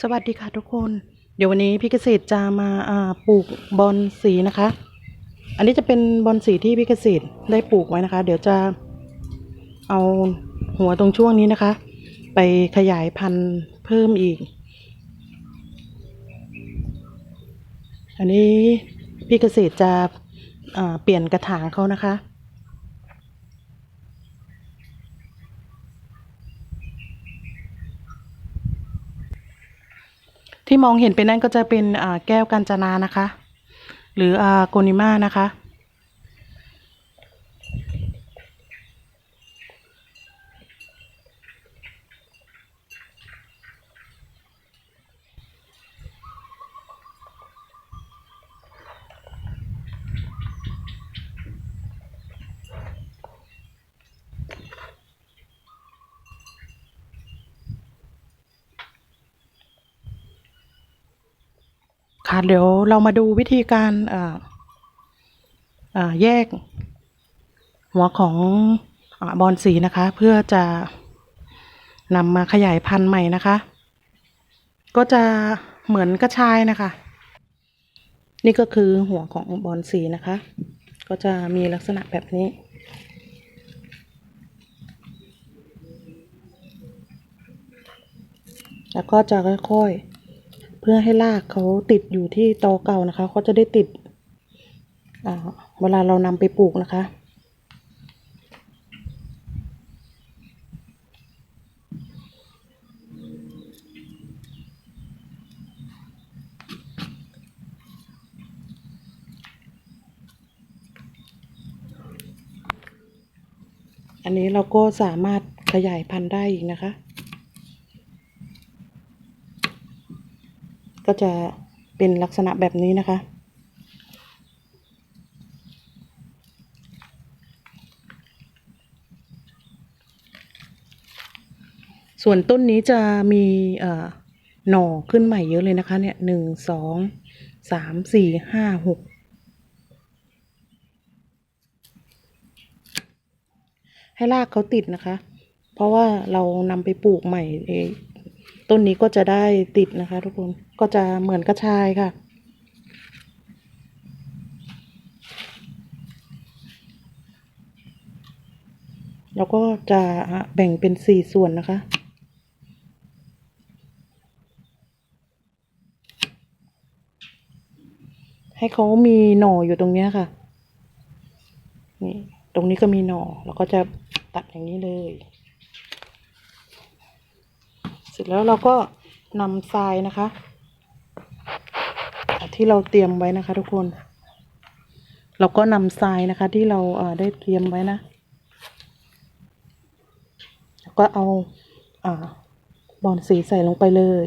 สวัสดีค่ะทุกคน เดี๋ยววันนี้พี่เกษตรจะมาปลูกบอนสีนะคะ อันนี้จะเป็นบอนสีที่พี่เกษตรได้ปลูกไว้นะคะ เดี๋ยวจะเอาหัวตรงช่วงนี้นะคะ ไปขยายพันธุ์เพิ่มอีก อันนี้พี่เกษตรจะเปลี่ยนกระถางเขานะคะ ที่มองเห็นไปนั่นก็จะเป็นแก้วกัญจนานะคะ หรือโกนิมานะคะ เดี๋ยวเรามาดูวิธีการแยกหัวของอบอนสีนะคะ เพื่อจะนำมาขยายพันธุ์ใหม่นะคะ ก็จะเหมือนกระชายนะคะ นี่ก็คือหัวของบอนสีนะคะ ก็จะมีลักษณะแบบนี้แล้วก็จะค่อยๆ เพื่อให้รากเขาติดอยู่ที่ตอเก่านะคะเขาจะได้ติดเวลาเรานำไปปลูกนะคะ อันนี้เราก็สามารถขยายพันธุ์ได้อีกนะคะ ก็จะเป็นลักษณะแบบนี้นะคะ ส่วนต้นนี้จะมีหน่อขึ้นใหม่เยอะเลยนะคะ เนี่ยหนึ่งสองสามสี่ห้าหกให้รากเขาติดนะคะ เพราะว่าเรานำไปปลูกใหม่เอง ต้นนี้ก็จะได้ติดนะคะ ทุกคนก็จะเหมือนกระชายค่ะ แล้วก็จะแบ่งเป็นสี่ส่วนนะคะให้เขามีหน่ออยู่ตรงเนี้ยค่ะ นี่ ตรงนี้ก็มีหน่อ แล้วก็จะตัดอย่างนี้เลย เสร็จแล้วเราก็นำทรายนะคะ ที่เราเตรียมไว้นะคะทุกคน เราก็นำทรายนะคะ ที่เราเได้เตรียมไว้นะแล้วก็เอาอ่าบอนสีใส่ลงไปเลย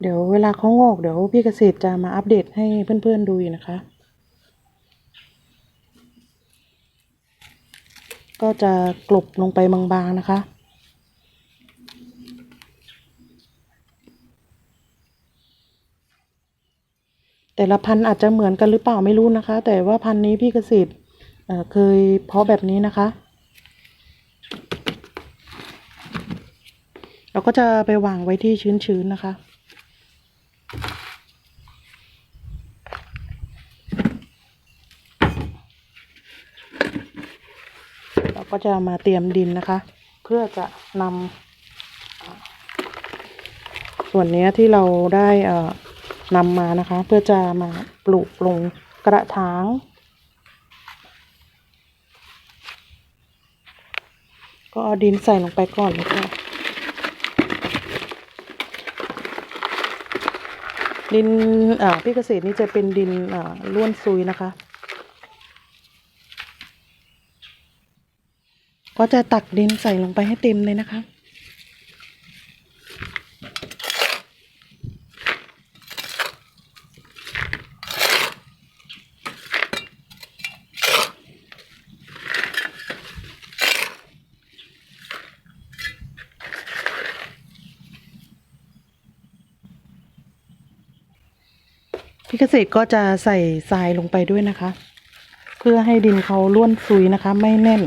เดี๋ยวเวลาเขางอกเดี๋ยวพี่เกษตรจะมาอัปเดตให้เพื่อนๆดูอยู่นะคะ ก็จะกลบลงไปบางๆนะคะ แต่ละพันธุ์อาจจะเหมือนกันหรือเปล่าไม่รู้นะคะ แต่ว่าพันธุ์นี้พี่เกษตรเอ่อเคยเพาะแบบนี้นะคะเราก็จะไปวางไว้ที่ชื้นๆนะคะ เรา ก็จะมาเตรียมดินนะคะ เพื่อจะนำส่วนนี้ที่เราได้นำมานะคะ เพื่อจะมาปลูกลงกระถางก็เอาดินใส่ลงไปก่อนเลยค่ะดินพี่เกษตรนี่จะเป็นดินอ่าล้วนซุยนะคะ ก็จะตักดินใส่ลงไปให้เต็มเลยนะคะ พี่เกษตรก็จะใส่ทรายลงไปด้วยนะคะ เพื่อให้ดินเขาล้วนซุยนะคะ ไม่แน่น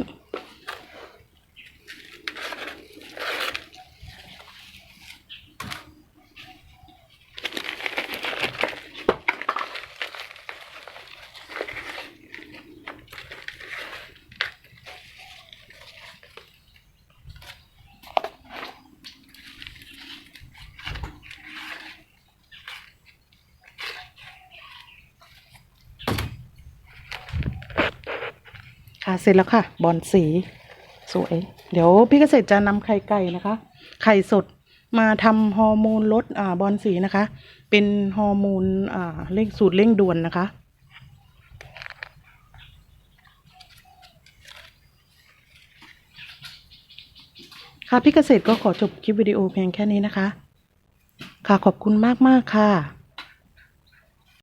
เสร็จแล้วค่ะ บอนสี สวย เดี๋ยวพี่เกษตรจะนำไข่ไก่นะคะ ไข่สดมาทำฮอร์โมนลดอ่าบอนสีนะคะ เป็นฮอร์โมนอ่าเร่งสูตรเร่งด่วนนะคะค่ะพี่เกษตรก็ขอจบคลิปวิดีโอเพียงแค่นี้นะคะ ค่ะขอบคุณมาก ๆ ค่ะ